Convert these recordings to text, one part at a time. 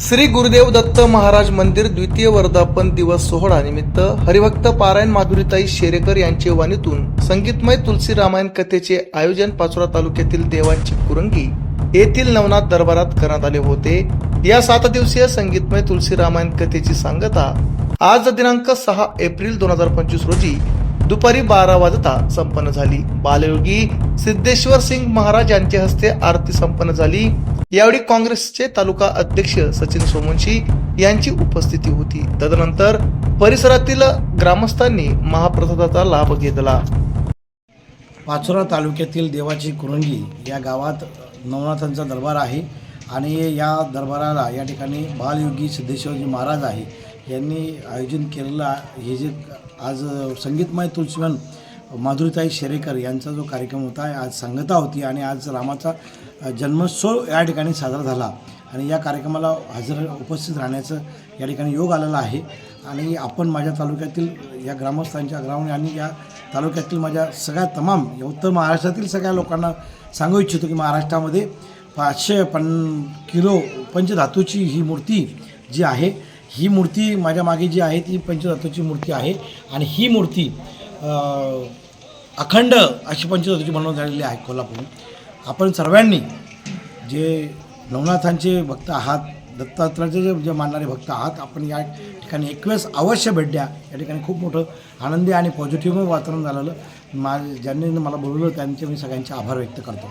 श्री गुरुदेव दत्त महाराज मंदिर द्वितीय वर्धापन दिवस सोहळा निमित्त हरिभक्त पारायण माधुरीताई शेरेकर यांचे वाणीतून संगीतमय तुलसी रामायण कथेचे आयोजन पाचोरा तालुक्यातील देवांची कुरंगी येथील नवनाथ दरबारात करण्यात आले होते. या सात दिवसीय संगीतमय तुलसी रामायण कथेची सांगता आज दिनांक सहा एप्रिल दोन हजार पंचवीस रोजी दुपारी बारा वाजता संपन्न झाली. बालयोगी सिद्धेश्वर सिंग महाराज यांच्या हस्ते आरती संपन्न झाली. यावेळी काँग्रेसचे तालुका अध्यक्ष सचिन सोमवंशी यांची उपस्थिती होती. तदनंतर परिसरातील ग्रामस्थांनी महाप्रसादाचा लाभ घेतला. पाचोरा तालुक्यातील देवाची कुरंगी या गावात नवनाथांचा दरबार आहे आणि या दरबाराला या ठिकाणी बालयोगी सिद्धेश्वरजी महाराज आहे. यांनी आयोजन केलेलं हे जे आज संगीतमय तुलसीवन माधुरीताई शेरेकर यांचा जो कार्यक्रम होता आज सांगता होती आणि आज रामाचा जन्मोत्सव या ठिकाणी साजरा झाला. आणि या कार्यक्रमाला हजर उपस्थित राहण्याचं या ठिकाणी योग आलेला आहे. आणि आपण माझ्या तालुक्यातील या ग्रामस्थांच्या ग्रामीण आणि या तालुक्यातील माझ्या सगळ्या तमाम या उत्तर महाराष्ट्रातील सगळ्या लोकांना सांगू इच्छितो की महाराष्ट्रामध्ये पाचशे पन किलो पंचधातूची ही मूर्ती जी आहे ही मूर्ती माझ्या मागे जी आहे ती पंचतत्वाची मूर्ती आहे. आणि ही मूर्ती अखंड अशी पंचतत्वाची बनवून झालेली आहे कोल्हापूर. आपण सर्वांनी जे नवनाथांचे भक्त आहात दत्तात्रयाचे जे जे मानणारे भक्त आहात आपण या ठिकाणी एकवेळेस अवश्य भेट द्या. या ठिकाणी खूप मोठं आनंदी आणि पॉझिटिव्ह वातावरण झालेलं. मा ज्यांनी मला बोलवलं त्यांचे मी सगळ्यांचे आभार व्यक्त करतो.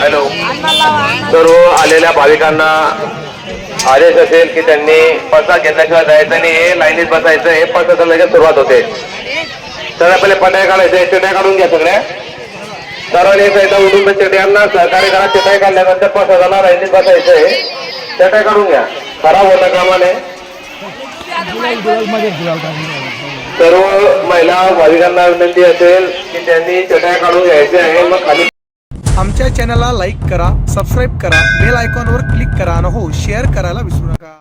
हॅलो. सर्व हो, आलेल्या भाविकांना आदेश असेल की त्यांनी पसा घेतल्याशिवाय जायचं आणि हे लाईनीत बसायचं हे पसाचं लगेच सुरुवात होते. सगळ्या पहिले पटाया काढायचं चटया काढून घ्या सगळ्या. सर्वांनी एकदा उठून चटयांना सहकार्य करा चटया काढल्यानंतर पसादाला लाईनीत बसायचं आहे. चटया काढून घ्या. खराब होता कामाने. सर्व महिला भाविकांना विनंती असेल की त्यांनी चटया काढून घ्यायचे आहे. मग खाली आमच्या चॅनलला लाईक करा सबस्क्राईब करा बेल आयकॉनवर क्लिक करा आणि हो शेअर करायला विसरू नका.